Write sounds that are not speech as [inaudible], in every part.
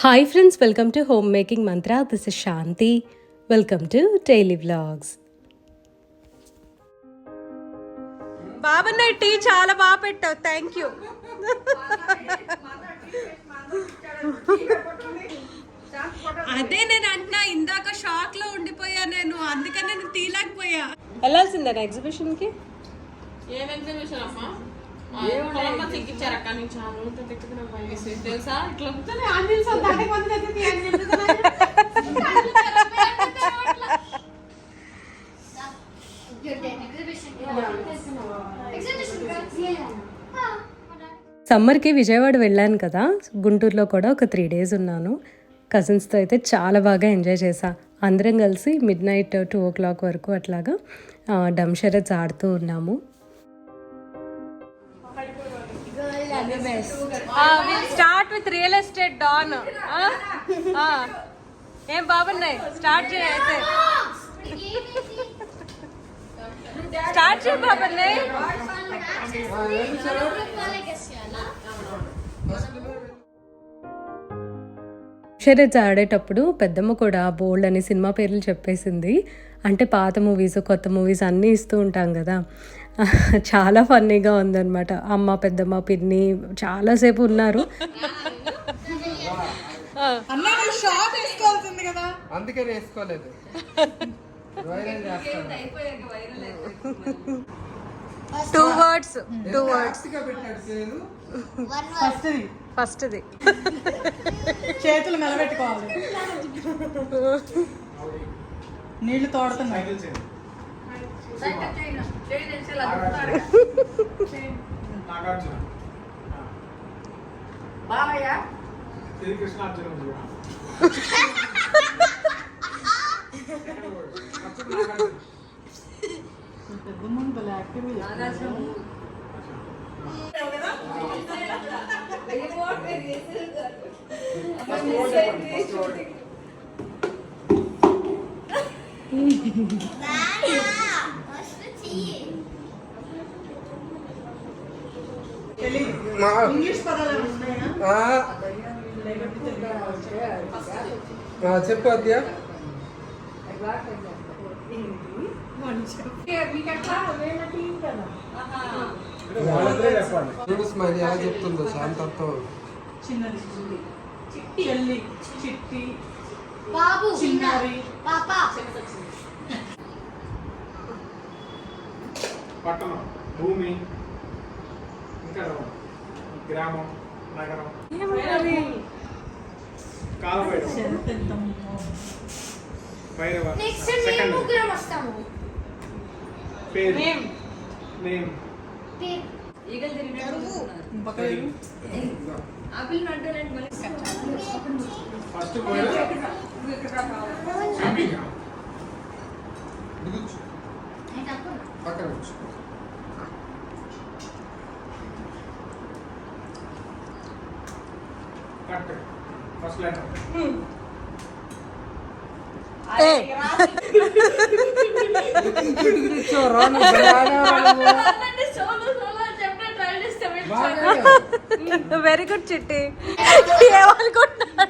Hi friends welcome to home making mantra this is Shanti welcome to daily vlogs Babanna tea చాలా బాగా పెట్టావు. Thank you అదే నేను అంటున్నా ఇందాక షాక్లో ఉండిపోయా నేను. అందుకని నేను తీయలేకపోయా వెళ్ళాల్సిందే ఎగ్జిబిషన్కి? ఏం ఎగ్జిబిషన్ అమ్మా? అక్కడి నుంచి. ఆ భయం. తెలుసా? ఇట్లా దానికి మంది. సమ్మర్కి విజయవాడ వెళ్ళాను కదా. గుంటూరులో కూడా ఒక త్రీ డేస్ ఉన్నాను. కజిన్స్తో అయితే చాలా బాగా ఎంజాయ్ చేశా. అందరం కలిసి midnight two o'clock వరకు అట్లాగా డమ్ షరత్స్ ఆడుతూ ఉన్నాము. Start with real estate don ఏం బాగున్నాయి స్టార్ట్ చేయైతే స్టార్ట్ చేయ బాబన్నాయి షరత్స్ ఆడేటప్పుడు పెద్దమ్మ కూడా బోల్డ్ అని సినిమా పేర్లు చెప్పేసింది. అంటే పాత మూవీస్ కొత్త మూవీస్ అన్నీ ఇస్తూ ఉంటాం కదా. [laughs] చాలా ఫన్నీగా ఉందన్నమాట. అమ్మ పెద్దమ్మ పిన్ని చాలాసేపు ఉన్నారు. [laughs] అందుకే వేసుకోలేదు. టూ వర్డ్స్ టూ వర్డ్స్ పేరు. ఫస్ట్ది చేతులు మెలబెట్టుకోవాలి [laughs] నీళ్ళు తోడుతున్నాయి. నాగార్జున శ్రీకృష్ణార్జున పెద్ద ముందు భలే చెప్పు అద్య చూడు స్మైల్ ఎలా చెప్తుందో శాంతంతో చిన్నది చెల్లి చిట్టి బాబు చిన్నారి పాప. పట్టణం భూమి ఇంకా గ్రామం నగరం. కాలభైరవ. భైరవ. సెకండ్ పేరు. Name. First very [laughs] good [laughs] Chitti. [laughs] ఏమనుకుంటున్నాడు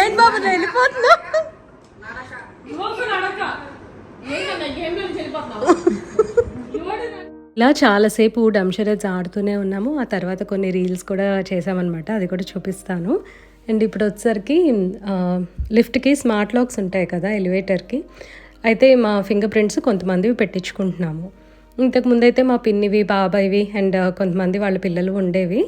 ఏంటి బాబు వెళ్ళిపోతున్నా ఇలా చాలాసేపు డంషరజ్ ఆడుతూనే ఉన్నాము. ఆ తర్వాత కొన్ని రీల్స్ కూడా చేసామన్నమాట అది కూడా చూపిస్తాను. అండ్ ఇప్పుడు వచ్చేసరికి లిఫ్ట్కి స్మార్ట్ లాక్స్ ఉంటాయి కదా ఎలివేటర్కి. అయితే మా ఫింగర్ ప్రింట్స్ కొంతమందివి పెట్టించుకుంటున్నాము. ఇంతకుముందైతే మా పిన్నివి బాబాయ్వి అండ్ కొంతమంది వాళ్ళ పిల్లలు ఉండేవి.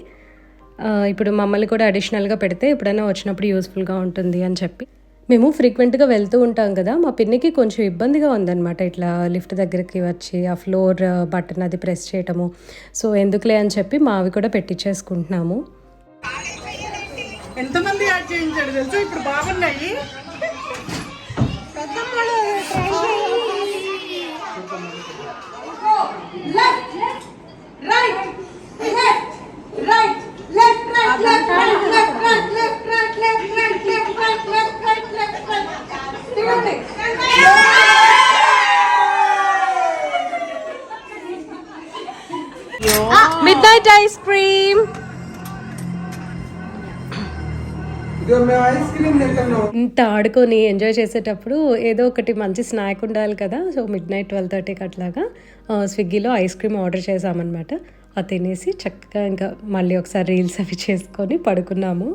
ఇప్పుడు మమ్మల్ని కూడా అడిషనల్గా పెడితే ఎప్పుడైనా వచ్చినప్పుడు యూస్ఫుల్గా ఉంటుంది అని చెప్పి. మేము ఫ్రీక్వెంట్గా వెళ్తూ ఉంటాం కదా మా పిన్నికి కొంచెం ఇబ్బందిగా ఉందన్నమాట ఇట్లా లిఫ్ట్ దగ్గరికి వచ్చి ఆ ఫ్లోర్ బటన్ అది ప్రెస్ చేయటము. సో ఎందుకులే అని చెప్పి మావి కూడా పెట్టించేసుకుంటున్నాము ఎంతమంది యాడ్ చేయించాడు తెలుసా? ఇప్పుడు బాగున్నాయి. మిడ్ నైట్ ఐస్ ఇంత ఆడుకొని ఎంజాయ్ చేసేటప్పుడు ఏదో ఒకటి మంచి స్నాక్ ఉండాలి కదా సో మిడ్ నైట్ ట్వెల్వ్ థర్టీకి అట్లాగా స్విగ్గీలో ఐస్ క్రీమ్ ఆర్డర్ చేసామన్నమాట అది తినేసి చక్కగా ఇంకా మళ్ళీ ఒకసారి రీల్స్ అవి చేసుకొని పడుకున్నాము.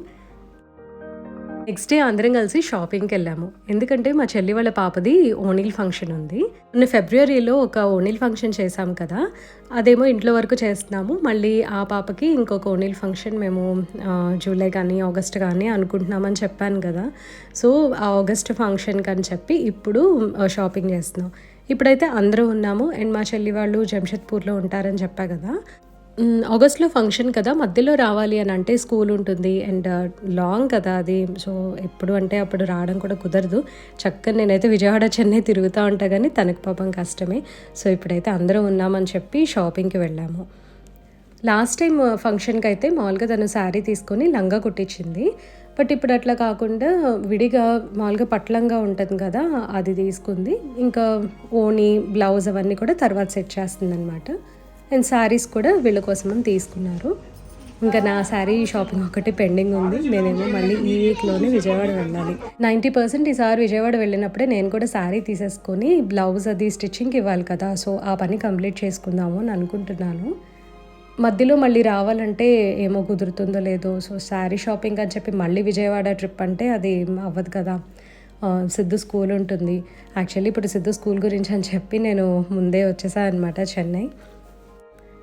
నెక్స్ట్ డే అందరం కలిసి షాపింగ్కి వెళ్ళాము. ఎందుకంటే మా చెల్లి వాళ్ళ పాపది ఓనిల్ ఫంక్షన్ ఉంది. మొన్న ఫిబ్రవరిలో ఒక ఓనిల్ ఫంక్షన్ చేశాం కదా అదేమో ఇంట్లో వరకు చేస్తున్నాము. మళ్ళీ ఆ పాపకి ఇంకొక ఓణీల్ ఫంక్షన్ మేము జూలై కానీ ఆగస్ట్ కానీ అనుకుంటున్నామని చెప్పాను కదా. సో ఆ ఆగస్ట్ ఫంక్షన్కి అని చెప్పి ఇప్పుడు షాపింగ్ చేస్తున్నాం. ఇప్పుడైతే అందరూ ఉన్నాము. అండ్ మా చెల్లి వాళ్ళు జంషెద్పూర్లో ఉంటారని చెప్పా కదా. ఆగస్ట్లో ఫంక్షన్ కదా మధ్యలో రావాలి అని అంటే స్కూల్ ఉంటుంది. అండ్ లాంగ్ కదా అది. సో ఎప్పుడు అంటే అప్పుడు రావడం కూడా కుదరదు. చక్కగా నేనైతే విజయవాడ చెన్నై తిరుగుతూ ఉంటా కానీ తనకు పాపం కష్టమే. సో ఇప్పుడైతే అందరం ఉన్నామని చెప్పి షాపింగ్కి వెళ్ళాము. లాస్ట్ టైం ఫంక్షన్కి అయితే మామూలుగా తను శారీ తీసుకొని లంగా కుట్టించింది. బట్ ఇప్పుడు అట్లా కాకుండా విడిగా మామూలుగా పట్లంగా ఉంటుంది కదా అది తీసుకుంది. ఇంకా ఓణి బ్లౌజ్ అవన్నీ కూడా తర్వాత సెట్ చేస్తుంది అనమాట అండ్ శారీస్ కూడా వీళ్ళ కోసమని తీసుకున్నారు. ఇంకా నా శారీ షాపింగ్ ఒకటి పెండింగ్ ఉంది. నేనేమో మళ్ళీ ఈ వీక్లోనే విజయవాడ వెళ్ళాలి. నైంటీ పర్సెంట్ ఈసారి విజయవాడ వెళ్ళినప్పుడే నేను కూడా శారీ తీసేసుకొని బ్లౌజ్ అది స్టిచ్చింగ్కి ఇవ్వాలి కదా. సో ఆ పని కంప్లీట్ చేసుకుందాము అని అనుకుంటున్నాను. మధ్యలో మళ్ళీ రావాలంటే ఏమో కుదురుతుందో లేదో. సో శారీ షాపింగ్ అని చెప్పి మళ్ళీ విజయవాడ ట్రిప్ అంటే అది అవ్వదు కదా. సిద్ధు స్కూల్ ఉంటుంది. యాక్చువల్లీ ఇప్పుడు సిద్ధు స్కూల్ గురించి అని చెప్పి నేను ముందే వచ్చేసాను అనమాట చెన్నై.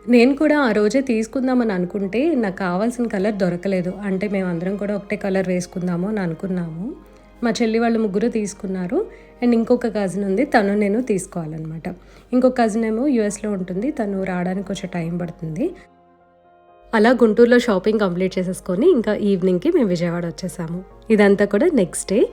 నేను కూడా ఆ రోజే తీసుకుందామని అనుకుంటే నాకు కావాల్సిన కలర్ దొరకలేదు. అంటే మేము అందరం కూడా ఒకటే కలర్ వేసుకుందాము అని అనుకున్నాము. మా చెల్లి వాళ్ళు ముగ్గురు తీసుకున్నారు. అండ్ ఇంకొక కజిన్ ఉంది. తను నేను తీసుకోవాలన్నమాట. ఇంకొక కజిన్ ఏమో యూఎస్లో ఉంటుంది. తను రావడానికి కొంచెం టైం పడుతుంది. అలా గుంటూరులో షాపింగ్ కంప్లీట్ చేసేసుకొని ఇంకా ఈవినింగ్కి మేము విజయవాడ వచ్చేసాము. ఇదంతా కూడా నెక్స్ట్ డే.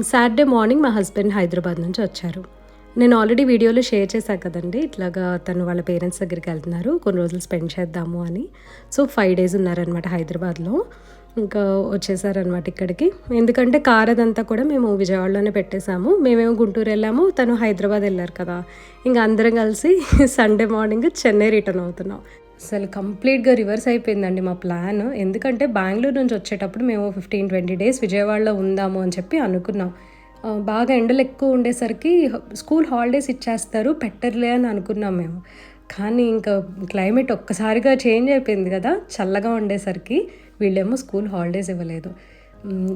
సాటర్డే మార్నింగ్ మా హస్బెండ్ హైదరాబాద్ నుంచి వచ్చారు. నేను ఆల్రెడీ వీడియోలో షేర్ చేశాను కదండి. ఇట్లాగా తను వాళ్ళ పేరెంట్స్ దగ్గరికి వెళ్తున్నారు. కొన్ని రోజులు స్పెండ్ చేద్దాము అని. సో ఫైవ్ డేస్ ఉన్నారనమాట హైదరాబాద్లో. ఇంకా వచ్చేసారనమాట ఇక్కడికి. ఎందుకంటే కార్ అదంతా కూడా మేము విజయవాడలోనే పెట్టేశాము. మేమేమో గుంటూరు వెళ్ళాము. తను హైదరాబాద్ వెళ్ళారు కదా. ఇంకా అందరం కలిసి [laughs] సండే మార్నింగ్ చెన్నై రిటర్న్ అవుతున్నాం. అసలు కంప్లీట్గా రివర్స్ అయిపోయిందండి మా ప్లాన్ ఎందుకంటే బెంగళూరు నుంచి వచ్చేటప్పుడు మేము ఫిఫ్టీన్ ట్వంటీ డేస్ విజయవాడలో ఉందాము అని చెప్పి అనుకున్నాం. బాగా ఎండలు ఎక్కువ ఉండేసరికి స్కూల్ హాలిడేస్ ఇచ్చేస్తారు పెట్టర్లే అని అనుకున్నాం మేము. కానీ ఇంకా క్లైమేట్ ఒక్కసారిగా చేంజ్ అయిపోయింది కదా చల్లగా ఉండేసరికి వీళ్ళేమో స్కూల్ హాలిడేస్ ఇవ్వలేదు.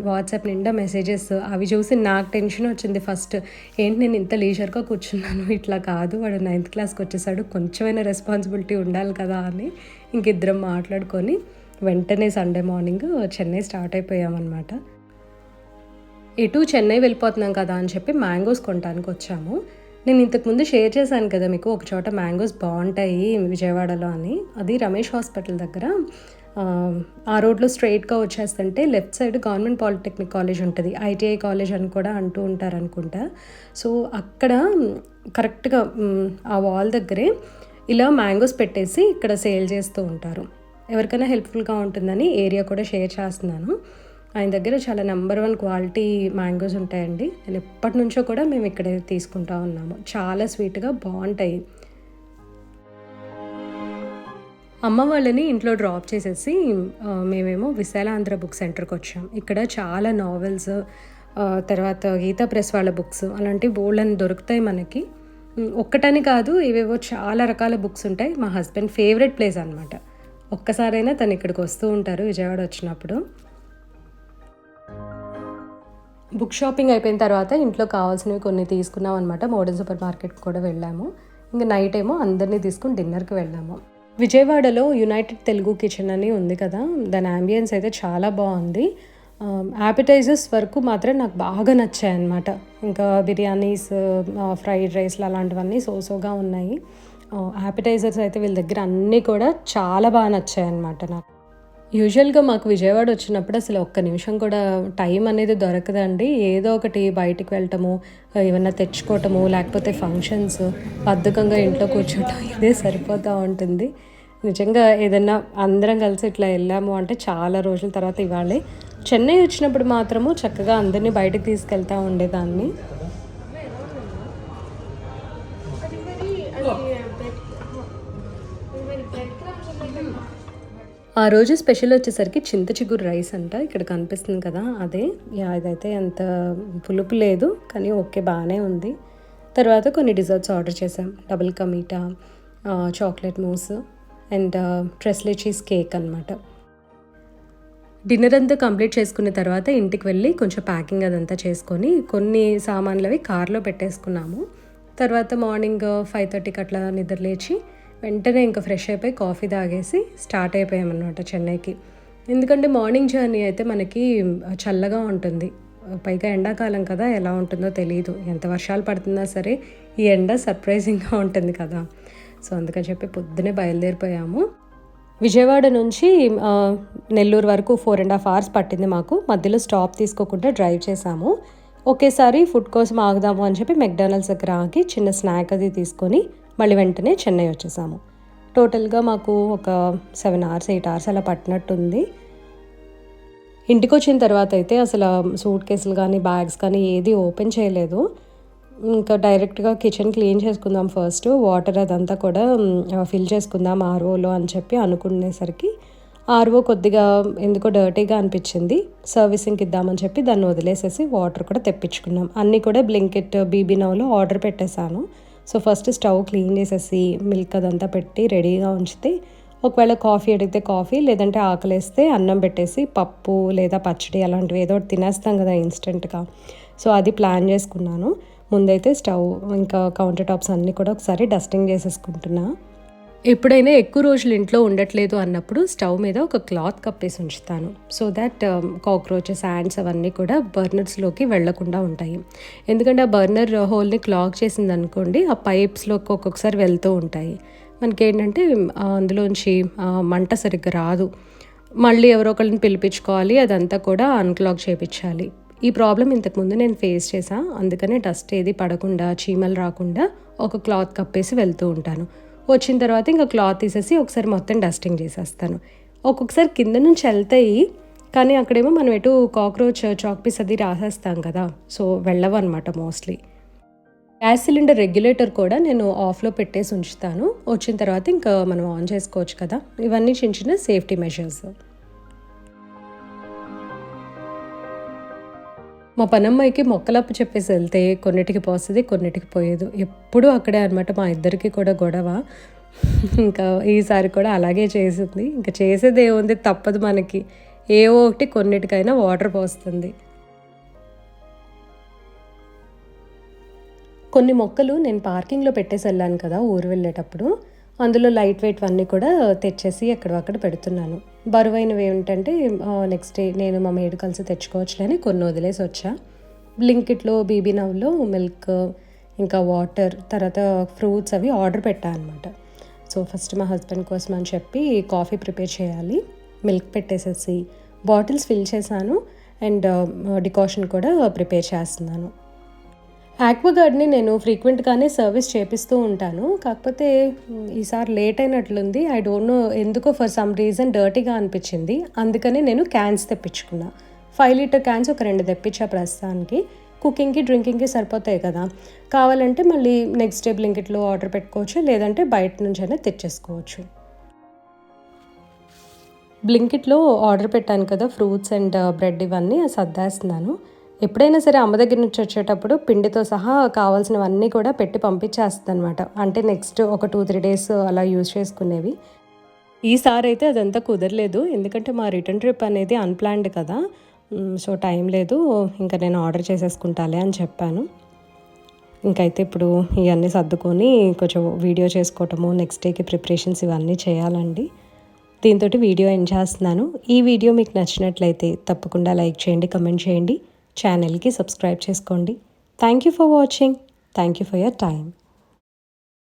వాట్సాప్ నిండా మెసేజెస్ అవి చూసి నాకు టెన్షన్ వచ్చింది ఫస్ట్. ఏంటి నేను ఇంత లీజర్గా కూర్చున్నాను? ఇట్లా కాదు వాడు నైన్త్ క్లాస్కి వచ్చేసాడు కొంచెమైనా రెస్పాన్సిబిలిటీ ఉండాలి కదా అని ఇంక ఇద్దరం మాట్లాడుకొని వెంటనే సండే మార్నింగ్ చెన్నై స్టార్ట్ అయిపోయామన్నమాట. ఎటు చెన్నై వెళ్ళిపోతున్నాం కదా అని చెప్పి మ్యాంగోస్ కొనడానికి వచ్చాము. నేను ఇంతకుముందు షేర్ చేశాను కదా మీకు ఒక చోట మ్యాంగోస్ బాగుంటాయి విజయవాడలో అని. అది రమేష్ హాస్పిటల్ దగ్గర. ఆ, రోడ్లో స్ట్రైట్గా వచ్చేస్తుంటే left side government polytechnic college ఉంటుంది ఐటీఐ కాలేజ్ అని కూడా అంటూ ఉంటారు అనుకుంటా సో అక్కడ కరెక్ట్గా ఆ వాల్ దగ్గరే ఇలా మ్యాంగోస్ పెట్టేసి ఇక్కడ సేల్ చేస్తూ ఉంటారు. ఎవరికైనా హెల్ప్ఫుల్గా ఉంటుందని ఏరియా కూడా షేర్ చేస్తున్నాను. ఆయన దగ్గర చాలా నెంబర్ వన్ క్వాలిటీ మ్యాంగోస్ ఉంటాయండి. నేను ఎప్పటి నుంచో కూడా మేము ఇక్కడ తీసుకుంటా ఉన్నాము. చాలా స్వీట్గా బాగుంటాయి. అమ్మ వాళ్ళని ఇంట్లో డ్రాప్ చేసేసి మేమేమో విశాలాంధ్ర బుక్ సెంటర్కి వచ్చాం. ఇక్కడ చాలా నావెల్స్ తర్వాత గీతా ప్రెస్ వాళ్ళ బుక్స్ అలాంటివి బోల్డ్ దొరుకుతాయి మనకి. ఒక్కటని కాదు ఇవేవో చాలా రకాల బుక్స్ ఉంటాయి. మా హస్బెండ్ ఫేవరెట్ ప్లేస్ అనమాట ఒక్కసారైనా తను ఇక్కడికి వస్తూ ఉంటారు విజయవాడ వచ్చినప్పుడు. బుక్ షాపింగ్ అయిపోయిన తర్వాత ఇంట్లో కావాల్సినవి కొన్ని తీసుకున్నాం అనమాట మోడర్న్ సూపర్ మార్కెట్ కూడా వెళ్ళాము. ఇంకా నైట్ ఏమో అందరినీ తీసుకుని డిన్నర్కి వెళ్ళాము. విజయవాడలో యునైటెడ్ తెలుగు కిచెన్ అని ఉంది కదా దాని అంబియన్స్ అయితే చాలా బాగుంది. యాపిటైజర్స్ వరకు మాత్రం నాకు బాగా నచ్చాయి అనమాట ఇంకా బిర్యానీస్ ఫ్రైడ్ రైస్లు అలాంటివన్నీ సోసోగా ఉన్నాయి. యాపిటైజర్స్ అయితే వీళ్ళ దగ్గర అన్నీ కూడా చాలా బాగా నచ్చాయి అనమాట నాకు. యూజువల్గా మాకు విజయవాడ వచ్చినప్పుడు అసలు ఒక్క నిమిషం కూడా టైం అనేది దొరకదండి. ఏదో ఒకటి బయటికి వెళ్ళటము ఏమన్నా తెచ్చుకోవటము లేకపోతే ఫంక్షన్స్ బద్ధకంగా ఇంట్లో కూర్చోవటం [laughs] ఇదే సరిపోతూ ఉంటుంది. నిజంగా ఏదన్నా అందరం కలిసి ఇట్లా వెళ్ళాము అంటే చాలా రోజుల తర్వాత ఇవాళే చెన్నై వచ్చినప్పుడు మాత్రము చక్కగా అందరినీ బయటకు తీసుకెళ్తూ ఉండేదాన్ని. ఆ రోజు స్పెషల్ వచ్చేసరికి చింత చిగురు రైస్ అంట ఇక్కడ కనిపిస్తుంది కదా అదే. యా ఇదైతే అంత పులుపు లేదు కానీ ఓకే బాగానే ఉంది. తర్వాత కొన్ని డిజర్ట్స్ ఆర్డర్ చేసాం. Double కమీటా chocolate mousse and tres leches cheese cake అనమాట డిన్నర్ అంతా కంప్లీట్ చేసుకున్న తర్వాత ఇంటికి వెళ్ళి కొంచెం ప్యాకింగ్ అదంతా చేసుకొని కొన్ని సామాన్లు అవి కార్లో పెట్టేసుకున్నాము. తర్వాత మార్నింగ్ ఫైవ్ థర్టీకి అట్లా నిద్ర లేచి వెంటనే ఇంకా ఫ్రెష్ అయిపోయి కాఫీ తాగేసి స్టార్ట్ అయిపోయామన్నమాట చెన్నైకి. ఎందుకంటే మార్నింగ్ జర్నీ అయితే మనకి చల్లగా ఉంటుంది. పైగా ఎండాకాలం కదా ఎలా ఉంటుందో తెలియదు ఎంత వర్షాలు పడుతున్నా సరే ఈ ఎండ సర్ప్రైజింగ్గా ఉంటుంది కదా. సో అందుకని చెప్పి పొద్దునే బయలుదేరిపోయాము. విజయవాడ నుంచి నెల్లూరు వరకు ఫోర్ అండ్ హాఫ్ అవర్స్ పట్టింది మాకు. మధ్యలో స్టాప్ తీసుకోకుండా డ్రైవ్ చేసాము. ఒకేసారి ఫుడ్ కోసం ఆగుదాము అని చెప్పి మెక్డానల్డ్స్ దగ్గర ఆగి చిన్న స్నాక్ అది తీసుకొని మళ్ళీ వెంటనే చెన్నై వచ్చేసాము. టోటల్గా మాకు ఒక సెవెన్ అవర్స్ ఎయిట్ అవర్స్ అలా పట్టినట్టుంది. ఇంటికి వచ్చిన తర్వాత అయితే అసలు సూట్ కేసులు కానీ బ్యాగ్స్ కానీ ఏది ఓపెన్ చేయలేదు. ఇంకా డైరెక్ట్గా కిచెన్ క్లీన్ చేసుకుందాం ఫస్ట్ వాటర్ అదంతా కూడా ఫిల్ చేసుకుందాం ఆర్ఓలో అని చెప్పి అనుకునేసరికి ఆర్ఓ కొద్దిగా ఎందుకో డర్టీగా అనిపించింది. సర్వీసింగ్కి ఇద్దామని చెప్పి దాన్ని వదిలేసేసి వాటర్ కూడా తెప్పించుకున్నాం. అన్నీ కూడా బ్లింకెట్ బీబీ నవ్లో ఆర్డర్ పెట్టేశాను. సో ఫస్ట్ స్టవ్ క్లీన్ చేసేసి మిల్క్ అదంతా పెట్టి రెడీగా ఉంచితే ఒకవేళ కాఫీ అడిగితే కాఫీ లేదంటే ఆకలేస్తే అన్నం పెట్టేసి పప్పు లేదా పచ్చడి అలాంటివి ఏదో ఒకటి తినేస్తాం కదా ఇన్స్టెంట్గా. సో అది ప్లాన్ చేసుకున్నాను. ముందైతే స్టవ్ ఇంకా కౌంటర్ టాప్స్ అన్నీ కూడా ఒకసారి డస్టింగ్ చేసేసుకుంటున్నాను ఎప్పుడైనా ఎక్కువ రోజులు ఇంట్లో ఉండట్లేదు అన్నప్పుడు స్టవ్ మీద ఒక క్లాత్ కప్పేసి ఉంచుతాను. సో దాట్ కాక్రోచెస్ హ్యాండ్స్ అవన్నీ కూడా బర్నర్స్లోకి వెళ్ళకుండా ఉంటాయి. ఎందుకంటే ఆ బర్నర్ హోల్ని క్లాక్ చేసింది అనుకోండి ఆ పైప్స్లోకి ఒక్కొక్కసారి వెళ్తూ ఉంటాయి. మనకేంటంటే అందులోంచి మంట సరిగ్గా రాదు. మళ్ళీ ఎవరో ఒకరిని పిలిపించుకోవాలి అదంతా కూడా అన్క్లాక్ చేయించాలి ఈ ప్రాబ్లం ఇంతకుముందు నేను ఫేస్ చేశాను అందుకనే డస్ట్ ఏది పడకుండా చీమలు రాకుండా ఒక క్లాత్ కప్పేసి వెళ్తూ ఉంటాను. వచ్చిన తర్వాత ఇంకా క్లాత్ తీసేసి ఒకసారి మొత్తం డస్టింగ్ చేసేస్తాను. ఒక్కొక్కసారి కింద నుంచి వెళ్తాయి కానీ అక్కడేమో మనం ఎటు కాక్రోచ్ చాక్ పీస్ అది రాసేస్తాం కదా సో వెళ్ళవు అనమాట మోస్ట్లీ. గ్యాస్ సిలిండర్ రెగ్యులేటర్ కూడా నేను ఆఫ్లో పెట్టేసి ఉంచుతాను. వచ్చిన తర్వాత ఇంకా మనం ఆన్ చేసుకోవచ్చు కదా ఇవన్నీ చిన్న చిన్న సేఫ్టీ మెషర్స్ మా పనమ్మాయికి మొక్కలప్పు చెప్పేసి వెళ్తే కొన్నిటికి పోస్తుంది కొన్నిటికి పోయేదు. ఎప్పుడూ అక్కడే అనమాట మా ఇద్దరికి కూడా గొడవ. ఇంకా ఈసారి కూడా అలాగే చేసింది. ఇంకా చేసేది ఏముంది? తప్పదు మనకి. ఏ ఒకటి కొన్నిటికైనా వాటర్ పోస్తుంది. కొన్ని మొక్కలు నేను పార్కింగ్లో పెట్టేసి వెళ్ళాను కదా ఊరు వెళ్ళేటప్పుడు. అందులో లైట్ వెయిట్ అన్నీ కూడా తెచ్చేసి ఎక్కడక్కడ పెడుతున్నాను. బరువైనవి ఏమిటంటే నెక్స్ట్ డే నేను మా మేడు కలిసి తెచ్చుకోవచ్చులేని కొన్ని వదిలేసి వచ్చా. బ్లింకిట్లో బీబీ నవ్లో మిల్క్ ఇంకా వాటర్ తర్వాత ఫ్రూట్స్ అవి ఆర్డర్ పెట్టా అనమాట సో ఫస్ట్ మా హస్బెండ్ కోసం అని చెప్పి కాఫీ ప్రిపేర్ చేయాలి. మిల్క్ పెట్టేసేసి బాటిల్స్ ఫిల్ చేశాను. అండ్ డికాషన్ కూడా ప్రిపేర్ చేస్తున్నాను. యాక్వాగార్డ్ని నేను ఫ్రీక్వెంట్గానే సర్వీస్ చేపిస్తూ ఉంటాను. కాకపోతే ఈసారి లేట్ అయినట్లుంది. ఐ డోంట్ నో ఎందుకో ఫర్ సమ్ రీజన్ డర్టీగా అనిపించింది. అందుకని నేను క్యాన్స్ తెప్పించుకున్నా. ఫైవ్ లీటర్ క్యాన్స్ ఒక రెండు తెప్పించా ప్రస్తుతానికి. కుకింగ్కి డ్రింకింగ్కి సరిపోతాయి కదా. కావాలంటే మళ్ళీ నెక్స్ట్ డే బ్లింకెట్లో ఆర్డర్ పెట్టుకోవచ్చు. లేదంటే బయట నుంచైనా తెచ్చేసుకోవచ్చు. బ్లింకిట్లో ఆర్డర్ పెట్టాను కదా ఫ్రూట్స్ అండ్ బ్రెడ్ ఇవన్నీ సర్దేస్తున్నాను. ఎప్పుడైనా సరే అమ్మ దగ్గర నుంచి వచ్చేటప్పుడు పిండితో సహా కావాల్సినవన్నీ కూడా పెట్టి పంపించేస్తుంది అనమాట అంటే నెక్స్ట్ ఒక టూ త్రీ డేస్ అలా యూజ్ చేసుకునేవి. ఈసారి అయితే అదంతా కుదరలేదు. ఎందుకంటే మా రిటర్న్ ట్రిప్ అనేది అన్ప్లాన్డ్ కదా. సో టైం లేదు. ఇంకా నేను ఆర్డర్ చేసేసుకుంటాలే అని చెప్పాను. ఇంకైతే ఇప్పుడు ఇవన్నీ సర్దుకొని కొంచెం వీడియో చేసుకోవటము నెక్స్ట్ డేకి ప్రిపరేషన్స్ ఇవన్నీ చేయాలండి. దీంతో వీడియో ఎండ్ చేస్తున్నాను. ఈ వీడియో మీకు నచ్చినట్లయితే తప్పకుండా లైక్ చేయండి కమెంట్ చేయండి. ఛానల్కి సబ్స్క్రైబ్ చేసుకోండి. Thank you for watching thank you for your time